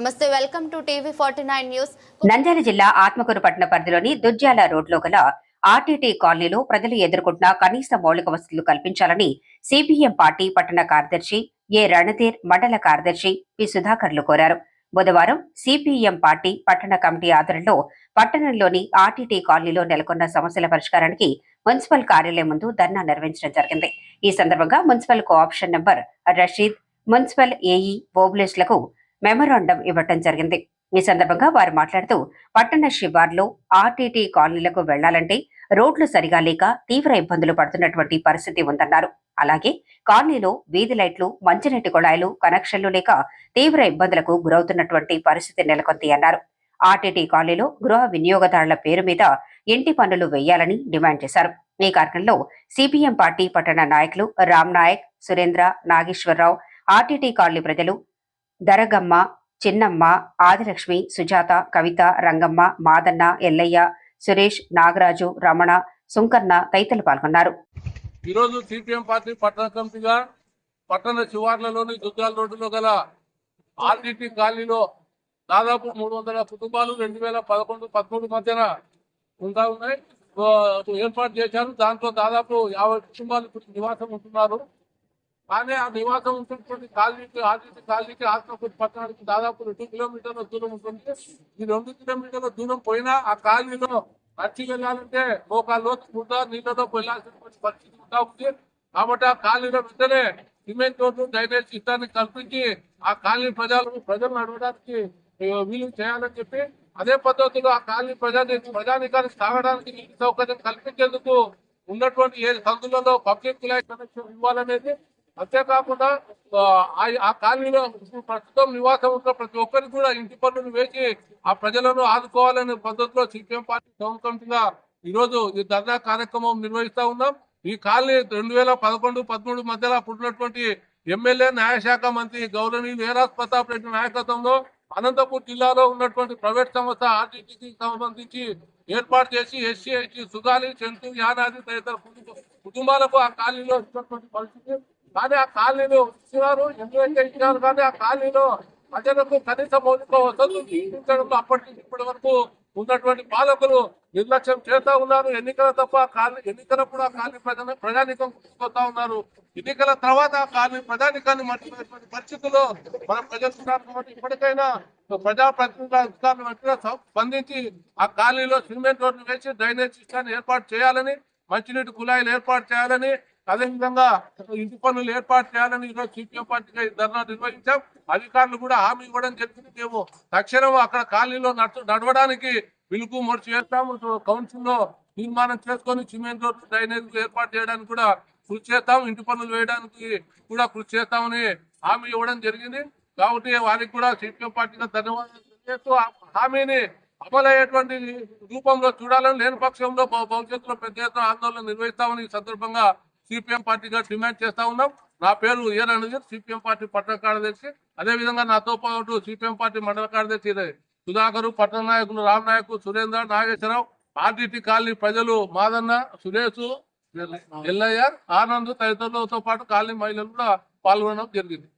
నమస్తే welcome to TV forty nine news. Nandyala జిల్లా ఆత్మకూరు పట్టణ పరిధిలోని దుర్జాల రోడ్లో గల ఆర్టీటీ కాలనీలో ప్రజలు ఎదుర్కొంటున్న కనీస మౌలిక వసతులు కల్పించాలని సిపిఎం పార్టీ పట్టణ కార్యదర్శి ఏ రణధీర్ మండల కార్యదర్శి పి సుధాకర్లు కోరారు. బుధవారం సిపిఎం పార్టీ పట్టణ కమిటీ ఆధ్వర్యంలో పట్టణంలోని ఆర్టీటీ కాలనీలో నెలకొన్న సమస్యల పరిష్కారానికి మున్సిపల్ కార్యాలయం ముందు ధర్నా నిర్వహించడం జరిగింది. ఈ సందర్భంగా municipal co-option member Rashid municipal AE ఓబ్లేస్లకు memorandum ఇవ్వటం జరిగింది. ఈ సందర్భంగా వారు మాట్లాడుతూ పట్టణ శివార్లో ఆర్టీటీ కాలనీలకు వెళ్ళాలంటే రోడ్లు సరిగా లేక తీవ్ర ఇబ్బందులు పడుతున్నటువంటి పరిస్థితి ఉందన్నారు. అలాగే కాలనీలో వీధి లైట్లు మంచినీటి కుళాయిలు కనెక్షన్లు లేక తీవ్ర ఇబ్బందులకు గురవుతున్నటువంటి పరిస్థితి నెలకొంది అన్నారు. ఆర్టీటీ కాలనీలో గృహ వినియోగదారుల పేరు మీద ఇంటి పన్నులు వేయాలని డిమాండ్ చేశారు. ఈ కార్యక్రమంలో సిపిఎం పార్టీ పట్టణ నాయకులు రామ్ నాయక్ సురేంద్ర నాగేశ్వరరావు ఆర్టీటీ కాలనీ ప్రజలు దరగమ్మ చిన్నమ్మ ఆదిలక్ష్మి సుజాత కవిత రంగమ్మ మాదన్న ఎల్లయ్య సురేష్ నాగరాజు రమణ సుంకన్న తదితరులు పాల్గొన్నారు. ఈరోజు సిపిఎం పార్టీ పట్టణ కమిటీగా పట్టణ శివార్లలోని దుద్దాల రోడ్డులో గల ఆర్డిటి కాలనీలో దాదాపు మూడు వందల కుటుంబాలు రెండు వేల పదకొండు పదమూడు మధ్యన ఉంటా ఉన్నాయి. ఏర్పాటు చేశారు. దాంట్లో దాదాపు యాభై కుటుంబాలు నివాసం ఉంటున్నారు. కానీ ఆ నివాసం ఉంటున్నటువంటి కాలనీకి ఆర్డిటి కాలనీకి ఆత్మకూరు పట్టణానికి దాదాపు రెండు కిలోమీటర్ల దూరం ఉంటుంది. ఈ రెండు కిలోమీటర్ల దూరం పోయినా ఆ కాలనీలో నడిచి వెళ్ళాలంటే మోకాల్లో ముద్ద నీళ్ళతో వెళ్ళాల్సినటువంటి పరిస్థితి ఉంటా ఉంది. కాబట్టి ఆ కాలనీలో వెంటనే సిమెంట్ రోడ్డు డ్రైనేజ్ సిస్టాన్ని కల్పించి ఆ కాలనీ ప్రజలను ప్రజలు నడవడానికి వీలు చేయాలని చెప్పి అదే పద్ధతిలో ఆ కాలనీ ప్రజా ప్రజానికానికి సాగడానికి నీటి సౌకర్యం కల్పించేందుకు ఉన్నటువంటి ఏ సందులలో పబ్లిక్ లైఫ్ కనెక్షన్ ఇవ్వాలనేది అంతేకాకుండా ఆ, కాలనీలో ప్రస్తుతం నివాసం ఉన్న ప్రతి ఒక్కరికి కూడా ఇంటి పన్నులు వేసి ఆ ప్రజలను ఆదుకోవాలనే పద్ధతిలో సిపిఎం పార్టీ టౌన్ ఈరోజు ఈ ధర్నా కార్యక్రమం నిర్వహిస్తా ఉన్నాం. ఈ కాలనీ రెండు వేల పదకొండు పదమూడు మధ్యలో పుట్టినటువంటి ఎమ్మెల్యే న్యాయశాఖ మంత్రి గౌరవనీయులు ఏరాజ్ ప్రతాప్ రెడ్డి నాయకత్వంలో అనంతపూర్ జిల్లాలో ఉన్నటువంటి ప్రైవేట్ సంస్థ ఆర్టీటీకి సంబంధించి ఏర్పాటు చేసి ఎస్సీ ఎస్టీ సుగాలి చెంతు యానాది తదితర కుటుంబాలకు ఆ కాలనీలో ఇచ్చినటువంటి పరిస్థితి కానీ ఆ కాలనీలో ఇచ్చినారు ఎందుకంటే ఇచ్చినారు కానీ ఆ కాలనీలో ప్రజలకు కనీస మౌలిక వసతులు కల్పించడంలో అప్పటి ఇప్పటి వరకు ఉన్నటువంటి పాలకులు నిర్లక్ష్యం చేస్తా ఉన్నారు. ఎన్నికల తప్ప కాలనీ ఎన్నికలప్పుడు ఆ కాలనీ ప్రజా ప్రజానికం గుర్తుకొస్తా ఉన్నారు. ఎన్నికల తర్వాత ఆ కాలనీ ప్రజానికాన్ని మర్చిపోయినటువంటి పరిస్థితుల్లో మనం ప్రజలు ఉన్నారు కాబట్టి ఇప్పటికైనా ప్రజాప్రతినిధుల అధికారులు వెంటనే స్పందించి ఆ కాలనీలో సిమెంట్ రోడ్లు వేసి డ్రైనేజ్ సిస్టాన్ని ఏర్పాటు చేయాలని మంచినీటి కుళాయిలు ఏర్పాటు చేయాలని అదేవిధంగా ఇంటి పనులు ఏర్పాటు చేయాలని ఈరోజు సిపిఎం పార్టీగా ధర్నా నిర్వహించాం. అధికారులు కూడా హామీ ఇవ్వడం జరిగింది. మేము తక్షణం అక్కడ ఖాళీలో నడు- నడవడానికి పిలుపు మొదటి చేస్తాము. కౌన్సిల్లో తీర్మానం చేసుకొని సిమెంట్ రోడ్డు డ్రైనేజ్ ఏర్పాటు చేయడానికి కూడా కృషి చేస్తాం ఇంటి పనులు వేయడానికి కూడా కృషి చేస్తామని హామీ ఇవ్వడం జరిగింది. కాబట్టి వారికి కూడా సిపిఎం పార్టీగా ధన్యవాదాలు తెలియజేస్తూ హామీని అమలయ్యేటువంటి రూపంలో చూడాలని లేని పక్షంలో భవిష్యత్తులో పెద్ద ఎత్తున ఆందోళన నిర్వహిస్తామని ఈ సందర్భంగా సిపిఎం పార్టీగా డిమాండ్ చేస్తా ఉన్నాం. నా పేరు ఏ సిపిఎం పార్టీ పట్టణ కార్యదర్శి. అదే విధంగా నాతో పాటు సిపిఎం పార్టీ మండల కార్యదర్శి సుధాకరు పట్టణ నాయకులు రామ్ నాయకు సురేంద్ర నాగేశ్వరరావు ఆర్టీటీ కాలనీ ప్రజలు మాదన్న సురేష్ ఎల్లయ్య ఆనంద్ తదితరులతో పాటు కాలనీ మహిళలు కూడా పాల్గొనడం జరిగింది.